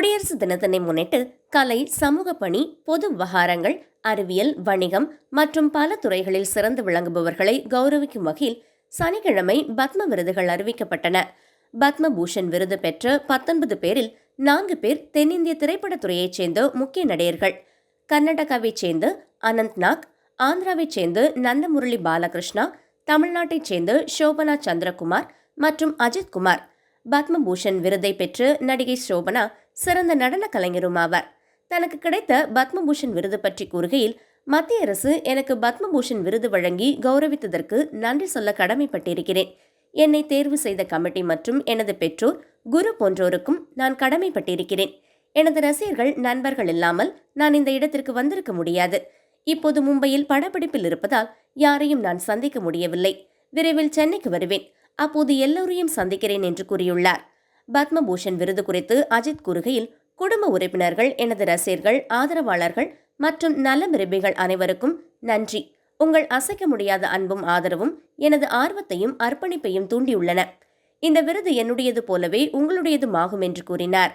குடியரசு தினத்தினை முன்னிட்டு கலை சமூக பணி பொது விவகாரங்கள் அறிவியல் வணிகம் மற்றும் பல துறைகளில் சிறந்து விளங்குபவர்களை கௌரவிக்கும் வகையில் சனிக்கிழமை பத்ம விருதுகள் அறிவிக்கப்பட்டன. பத்ம பூஷன் விருது பெற்ற பத்தொன்பது பேரில் நான்கு பேர் தென்னிந்திய திரைப்படத்துறையைச் சேர்ந்த முக்கிய நடிகர்கள். கர்நாடகாவைச் சேர்ந்த அனந்த்நாக் ஆந்திராவைச் சேர்ந்த நந்தமுரளி பாலகிருஷ்ணா தமிழ்நாட்டைச் சேர்ந்த சோபனா சந்திரகுமார் மற்றும் அஜித் குமார். பத்மபூஷன் விருதை பெற்று நடிகை சோபனா சிறந்த நடன கலைஞரும் ஆவார். தனக்கு கிடைத்த பத்மபூஷன் விருது பற்றி கூறுகையில் மத்திய அரசு எனக்கு பத்மபூஷன் விருது வழங்கி கௌரவித்ததற்கு நன்றி சொல்ல கடமைப்பட்டிருக்கிறேன். என்னை தேர்வு செய்த கமிட்டி மற்றும் எனது பெற்றோர் குரு போன்றோருக்கும் நான் கடமைப்பட்டிருக்கிறேன். எனது ரசிகர்கள் நண்பர்கள் இல்லாமல் நான் இந்த இடத்திற்கு வந்திருக்க முடியாது. இப்போது மும்பையில் படப்பிடிப்பில் இருப்பதால் யாரையும் நான் சந்திக்க முடியவில்லை. விரைவில் சென்னைக்கு வருவேன். அப்போது எல்லோரையும் சந்திக்கிறேன் என்று கூறியுள்ளார். பத்மபூஷன் விருது குறித்து அஜித் கூறுகையில் குடும்ப உறுப்பினர்கள் எனது ரசிகர்கள் ஆதரவாளர்கள் மற்றும் நல விரும்பிகள் அனைவருக்கும் நன்றி. உங்கள் அசைக்க முடியாத அன்பும் ஆதரவும் எனது ஆர்வத்தையும் அர்ப்பணிப்பையும் தூண்டியுள்ளன. இந்த விருது என்னுடையது போலவே உங்களுடையதுமாகும் என்று கூறினார்.